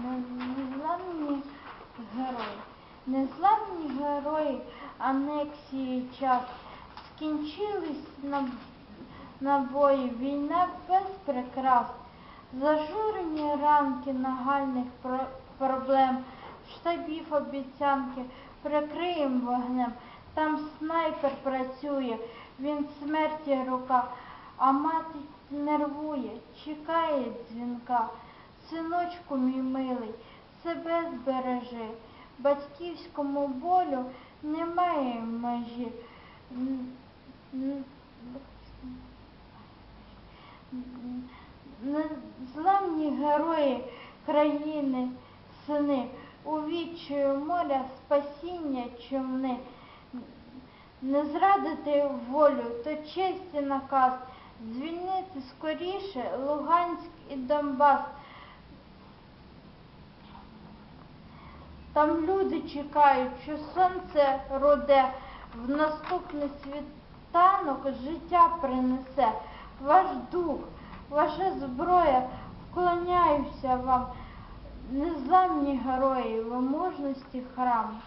незламні герої. Незламні герої анексії час. Скінчились наб- набої, війна без прикрас. Зажурені ранки нагальних про- проблем, штабів обіцянки прикриєм вогнем. Там снайпер працює, він смерті рука, а мати нервує, чекає дзвінка. Синочку мій милий, себе збережи, батьківському болю немає межі. Незламні герої країни, сини, у вічою моря спасіння човни. Не зрадити волю, то честь і наказ, звільнити скоріше Луганськ і Донбас. Там люди чекають, що сонце роде, в наступний світанок життя принесе. Ваш дух, ваша зброя, вклоняюся вам, незламні герої, ви мужності храм.